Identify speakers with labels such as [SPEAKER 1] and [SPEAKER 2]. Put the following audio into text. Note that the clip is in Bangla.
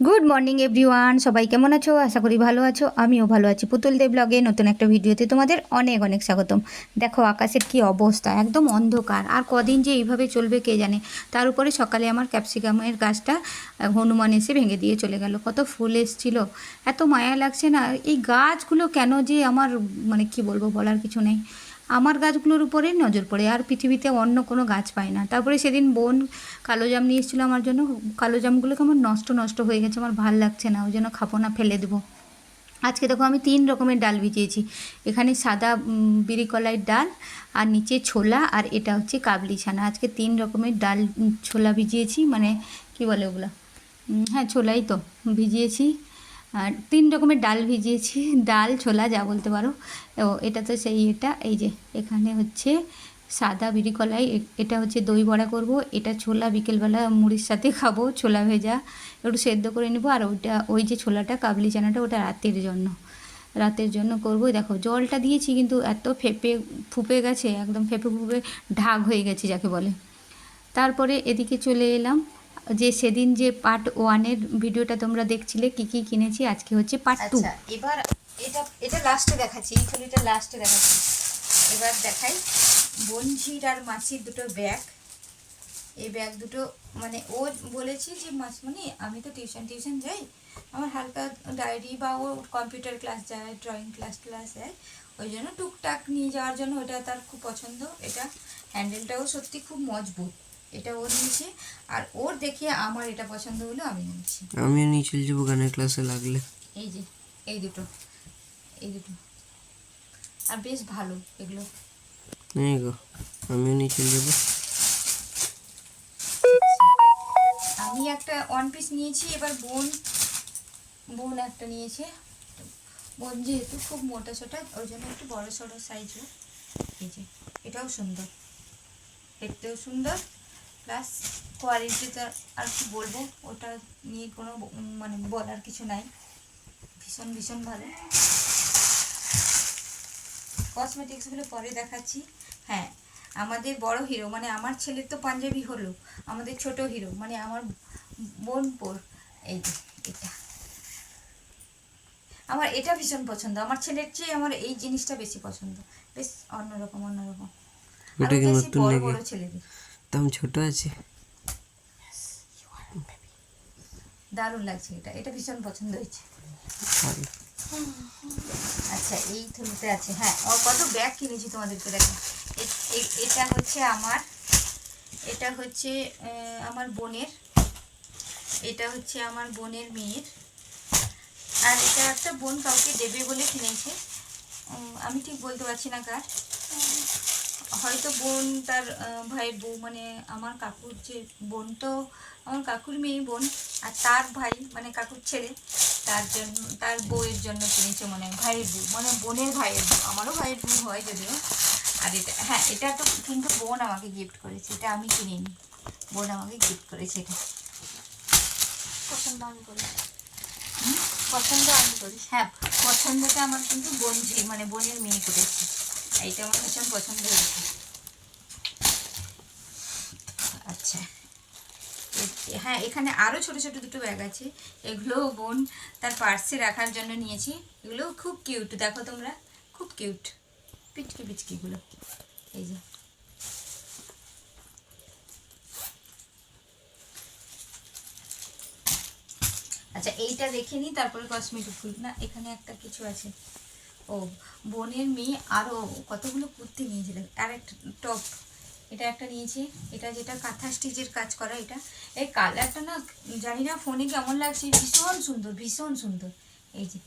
[SPEAKER 1] গুড মর্নিং এভরিওয়ান সবাই কেমন আছো? আশা করি ভালো আছো। আমিও ভালো আছি। পুতুল দেব ব্লগে নতুন একটা ভিডিওতে তোমাদের অনেক অনেক স্বাগতম। দেখো, আকাশের কি অবস্থা? একদম অন্ধকার। আর কদিন যে এইভাবে চলবে কে জানে? তার উপরে সকালে আমার ক্যাপসিকামের গাছটা হনুমান এসে ভেঙে দিয়ে চলে গেল। কত ফুল এসছিল। এত মায়া লাগছে না। এই গাছগুলো কেন যে আমার মানে কি বলব বলার কিছু নেই। আমার গাছগুলোর উপরেই নজর পড়ে আর পৃথিবীতে অন্য কোনো গাছ পাই না। তারপরে সেদিন বোন কালো জাম নিয়ে এসেছিল আমার জন্য। কালো জামগুলো কেমন নষ্ট নষ্ট হয়ে গেছে আমার ভালো লাগছে না ওই জন্য খাব না ফেলে দেবো। আজকে দেখো আমি তিন রকমের ডাল ভিজিয়েছি। এখানে সাদা উম, বিড়ি কলাইয়ের ডাল আর নিচে ছোলা আর এটা হচ্ছে কাবলি ছানা। আজকে তিন রকমের ডাল ছোলা ভিজিয়েছি মানে কি বলে ওগুলো? হ্যাঁ ছোলাই তো ভিজিয়েছি। তিন রকমের ডাল ভিজিয়েছি, ডাল, ছোলা, যা বলতে পারো। ও এটা তো সেই এটা। এই যে এখানে হচ্ছে সাদা বিড়ি কলাই এটা হচ্ছে দই বড়া করব, এটা ছোলা বিকেলবেলা মুড়ির সাথে খাব, ছোলা ভেজা। একটু সেদ্ধ করে নেব, আর ওইটা, ওই যে ছোলাটা, কাবলি চানাটা, ওটা রাতের জন্য। রাতের জন্য করব। দেখো, জলটা দিয়েছি কিন্তু এত ফেপে, ফুপে গেছে, একদম ফেপে ফুপে ঢাক হয়ে গেছে, যাকে বলে। তারপরে এদিকে চলে এলাম। যে সেদিন যে পার্ট ওয়ানের ভিডিওটা তোমরা দেখছিলে, কি কি কিনেছি, আজকে হচ্ছে পার্ট টু
[SPEAKER 2] আচ্ছা এবার এটা এটা লাস্টে দেখাচ্ছি, এই থলিটা লাস্টে দেখাচ্ছি। এবার দেখাই বঞ্ঝির আর মাছির দুটো ব্যাগ এই ব্যাগ দুটো মানে ও বলেছি যে মাসমণি আমি তো টিউশন টিউশন যাই, আমার হালকা ডায়েরি বা ও কম্পিউটার ক্লাস যায় ড্রয়িং ক্লাস ক্লাস যায়, ওই জন্য টুকটাক নিয়ে যাওয়ার জন্য ওটা তার খুব পছন্দ। এটা হ্যান্ডেলটাও সত্যি খুব মজবুত। এটা ও নিয়েছে আর ওর দেখে আমার এটা পছন্দ হলো আমি নিয়েছি
[SPEAKER 3] আমিও নিয়ে চলে যাব গানের ক্লাসে লাগলে।
[SPEAKER 2] এই যে এই দুটো এই দুটো। আর বেশ ভালো এগুলো।
[SPEAKER 3] এই গো আমিও নিয়ে চলে যাব।
[SPEAKER 2] আমি একটা ওয়ান পিস নিয়েছি এবার বোন বোন একটা নিয়েছে। বোন যেহেতু খুব মোটা সোটা ওই জন্য একটু বড় সড়ো সাইজ এই যে এটাও সুন্দর। দেখতেও সুন্দর। প্লাস কোয়ালিটিটা আর কি বলব ওটা নিয়ে কোনো মানে বলার কিছু নাই। ভীষণ ভীষণ ভালো। কসমেটিক্সগুলো পরে দেখাচ্ছি। হ্যাঁ আমাদের বড় হিরো মানে আমার ছেলের তো পাঞ্জাবি হলো আমাদের ছোট হিরো মানে আমার বোনপোর এই এটা। আমার এটা ভীষণ পছন্দ আমার ছেলের চেয়ে আমার এই জিনিসটা বেশি পছন্দ। বেশ অন্যরকম অন্যরকম। বেশি বড় বড় ছেলেদের।
[SPEAKER 3] দাম ছোট আছে।
[SPEAKER 2] দারুণ লাগছে এটা। এটা ভীষণ পছন্দ হয়েছে। আচ্ছা এই থলিতে আছে। হ্যাঁ ও কত ব্যাগ কিনেছি তোমাদেরকে দেখো। এটা হচ্ছে আমার এটা হচ্ছে আমার বোনের। এটা হচ্ছে আমার বোনের মেয়ের। আর এটা একটা বোন কাউকে দেবে বলে কিনেছে। আমি ঠিক বলতে পারছি না কার। হয়তো বোন তার ভাইয়ের বউ মানে আমার কাকুর যে বোন তো আমার কাকুর মেয়ে বোন আর তার ভাই মানে কাকুর ছেলে তার জন্য তার বউয়ের জন্য কিনেছে মনে হয় ভাইয়ের বউ মানে বোনের ভাইয়ের বউ আমারও ভাইয়ের বউ হয় যদিও। আর এটা হ্যাঁ এটা তো কিন্তু বোন আমাকে গিফট করেছে এটা আমি কিনিনি। বোন আমাকে গিফট করেছে এটা। পছন্দ আমি করি? পছন্দ আমি করি। হ্যাঁ পছন্দটা আমার কিন্তু বোন মানে বোনের মেয়ে করেছে। এইটা আমার ভীষণ পছন্দ হয়েছে। আচ্ছা। হ্যাঁ এখানে আরও ছোট ছোট দুটো ব্যাগ আছে। এগুলো বোন তার পার্সে রাখার জন্য নিয়েছি। এগুলো খুব কিউট দেখো তোমরা। খুব কিউট পিচকি পিচকিগুলো এই যে। আচ্ছা এইটা দেখে নিই, তারপরে কসমেটিক ফুল। না, এখানে একটা কিছু আছে। ও, বোনের মেয়ে আরও কতগুলো কুর্তি নিয়েছিল? আর একটা টপ। এটা একটা নিয়েছি। এটা যেটা কাঁথা স্টিচের কাজ করা, এটা। এই কালারটা না, জানি না ফোনে কেমন লাগছে। ভীষণ সুন্দর ভীষণ সুন্দর। এই যে।